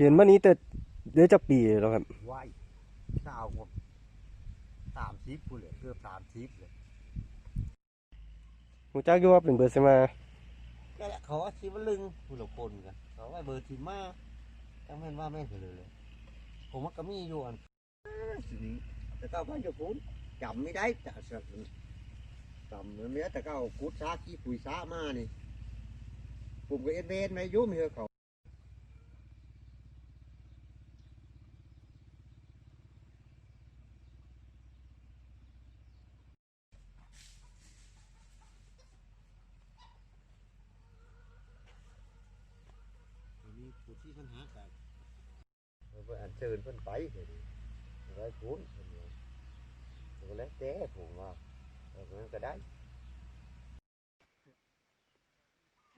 เห็นมานี้แต่เดี๋ยวจะปีแล้วครับไหวสาวหมดสามทิพกูเลยเกือบสามทิพเลยหูจักอยู่ว่าเป็นเบอร์เซมานั่นแหละเขาว่าชีวลึงผู้หลงปนกันเขาว่าเบอร์ทีมาจังแม่นว่าแม่นเลยเลย ผมว่าก็มีอยู่อันสินี้แต่เก้าพันจะพูนจำไม่ได้แต่สักจำเนี้ยแต่เก้ากูดซาขี้ปุ๋ยซามานี่ผมก็เอ็นเวนไม่ยุ่มเหรอเขามี ผู้ที่ปัญหากันเราไปอันเชิญเพิ่นไปเดี๋ยวนี้ไว้พูนเพิ่นว่าก็แล้วแต่ผมว่าเออมันก็ได้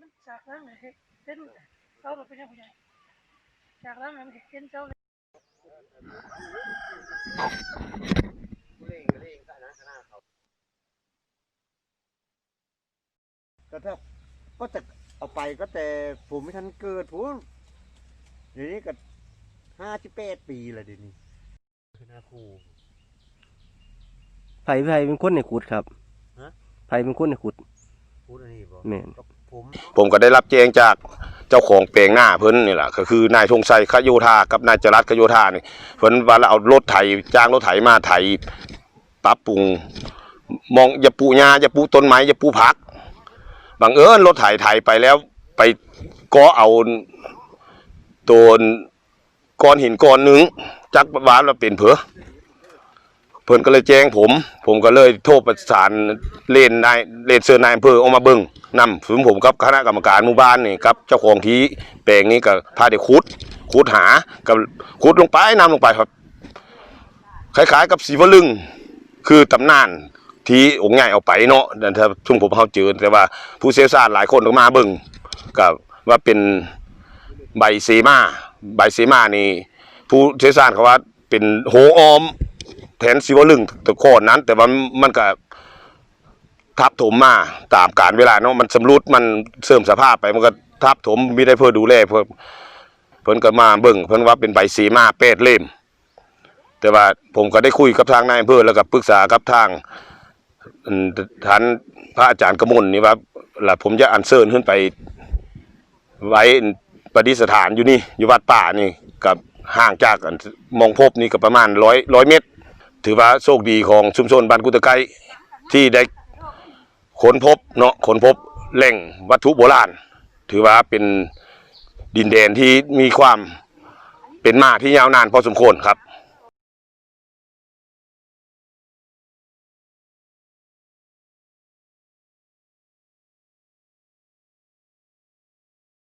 มันจากล่างเลยเห็นเขาแบบเป็นยังไงจากล่างมันเห็นเจ้าก็ถ้าก็จะเอาไปก็แต่ผมไม่ทันเกิดผม เดี๋ยวนี้ก็ห้าสิบแปดปีแล้วเดี๋ยวนี้คณะครูไผไผเป็นคนในขุดครับฮะ ไผเป็นคนในขุด พูดอันนี้บ่แม่นก็ผมผมก็ได้รับแจ้งจากเจ้าของแปลงหน้าเพิ่นนี่แหละก็คือนายธงชัยขโยธากับนายจรัสขโยธานี่เพิ่นว่าเราเอารถไถจ้างรถไถมาไถปรับปรุงมองอย่าปลูกหญ้าอย่าปลูกต้นไม้อย่าปลูกผักบังเอิญรถไถไถไปแล้วไปก็เอา ตัวก้อนหินก้อนหนึง จักวาเราเป็นเผอเพิ่นก็เลยแจ้งผม ผมก็เลยโทรประสานเลนนายเลนเซิร์นนายอำเภอออกมาเบิ่งนำถึงผมกับคณะกรรมการหมู่บ้านนี่ครับเจ้าของที่แปลงนี้ก็พาเด็กขุดขุดหากับขุดลงไปนำลงไปครับ คล้ายๆ กับสีวลึงคือตำนานที่องค์ใหญ่เอาไปเนาะแต่ถ้าช่วงผมเขาเจอแต่ว่าผู้เชี่ยวชาญหลายคนก็มาเบิ่งกับว่าเป็น ใบเซมาใบเซมานี่ ผู้เชี่ยวชาญเขาว่าเป็นโหออมแทนสีวลึงตะโคนนั้น แต่ว่ามันก็ทับถมมาตามการเวลาเนาะมันสำรุดมันเสื่อมสภาพไปมันก็ทับถมมีได้เพื่อดูแลเพื่อเพิ่นก็มาเบิ่งเพิ่นว่าเป็นใบสีมาเป็ดเล่ม แต่ว่าผมก็ได้คุยกับทางนายอำเภอแล้วก็ปรึกษากับทางท่านพระอาจารย์กมลนี่ว่าล่ะผมจะอัญเชิญขึ้นไป ไว้ ประดิษฐานอยู่นี่อยู่วัดป่านี่กับห่างจากันมองพบนี่ก็ประมาณร้อยร้อยเมตร ถือว่าโชคดีของชุมชนบ้านกุตะไกที่ได้ค้นพบเนาะค้นพบแหล่งวัตถุโบราณ ถือว่าเป็นดินแดนที่มีความเป็นมาที่ยาวนานพอสมควรครับ